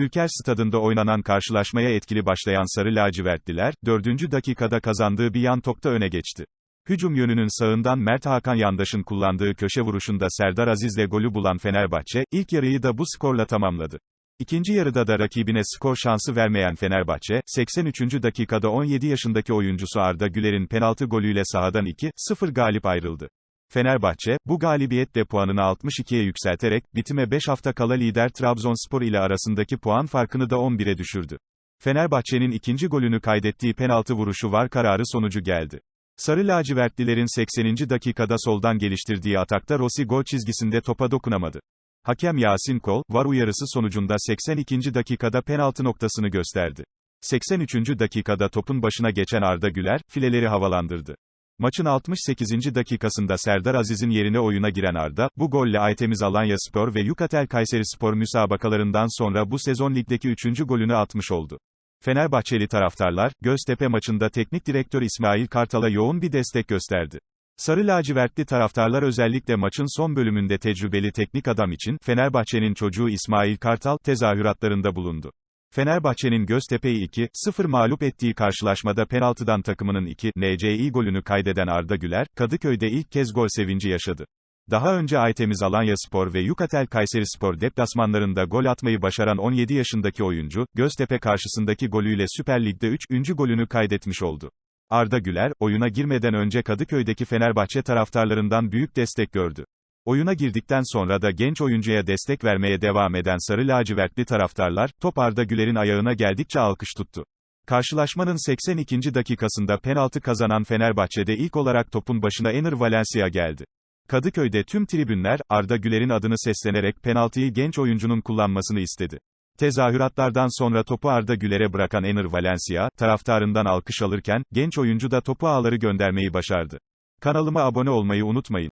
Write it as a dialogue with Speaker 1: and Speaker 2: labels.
Speaker 1: Ülker Stadında oynanan karşılaşmaya etkili başlayan Sarı Lacivertliler, 4. dakikada kazandığı bir yan topta öne geçti. Hücum yönünün sağından Mert Hakan Yandaş'ın kullandığı köşe vuruşunda Serdar Aziz'le golü bulan Fenerbahçe, ilk yarıyı da bu skorla tamamladı. İkinci yarıda da rakibine skor şansı vermeyen Fenerbahçe, 83. dakikada 17 yaşındaki oyuncusu Arda Güler'in penaltı golüyle sahadan 2-0 galip ayrıldı. Fenerbahçe, bu galibiyetle puanını 62'ye yükselterek, bitime 5 hafta kala lider Trabzonspor ile arasındaki puan farkını da 11'e düşürdü. Fenerbahçe'nin ikinci golünü kaydettiği penaltı vuruşu var kararı sonucu geldi. Sarı lacivertlilerin 80. dakikada soldan geliştirdiği atakta Rossi gol çizgisinde topa dokunamadı. Hakem Yasin Kol, var uyarısı sonucunda 82. dakikada penaltı noktasını gösterdi. 83. dakikada topun başına geçen Arda Güler, fileleri havalandırdı. Maçın 68. dakikasında Serdar Aziz'in yerine oyuna giren Arda, bu golle Aytemiz Alanya Spor ve Yukatel Kayseri Spor müsabakalarından sonra bu sezon ligdeki 3. golünü atmış oldu. Fenerbahçeli taraftarlar, Göztepe maçında teknik direktör İsmail Kartal'a yoğun bir destek gösterdi. Sarı lacivertli taraftarlar özellikle maçın son bölümünde tecrübeli teknik adam için, Fenerbahçe'nin çocuğu İsmail Kartal, tezahüratlarında bulundu. Fenerbahçe'nin Göztepe'yi 2-0 mağlup ettiği karşılaşmada penaltıdan takımının 2 NCI golünü kaydeden Arda Güler, Kadıköy'de ilk kez gol sevinci yaşadı. Daha önce Aytemiz Alanya Spor ve Yukatel Kayseri Spor deplasmanlarında gol atmayı başaran 17 yaşındaki oyuncu, Göztepe karşısındaki golüyle Süper Lig'de 3. golünü kaydetmiş oldu. Arda Güler, oyuna girmeden önce Kadıköy'deki Fenerbahçe taraftarlarından büyük destek gördü. Oyuna girdikten sonra da genç oyuncuya destek vermeye devam eden sarı lacivertli taraftarlar, top Arda Güler'in ayağına geldikçe alkış tuttu. Karşılaşmanın 82. dakikasında penaltı kazanan Fenerbahçe'de ilk olarak topun başına Ener Valencia geldi. Kadıköy'de tüm tribünler, Arda Güler'in adını seslenerek penaltıyı genç oyuncunun kullanmasını istedi. Tezahüratlardan sonra topu Arda Güler'e bırakan Ener Valencia, taraftarından alkış alırken, genç oyuncu da topu ağları göndermeyi başardı. Kanalıma abone olmayı unutmayın.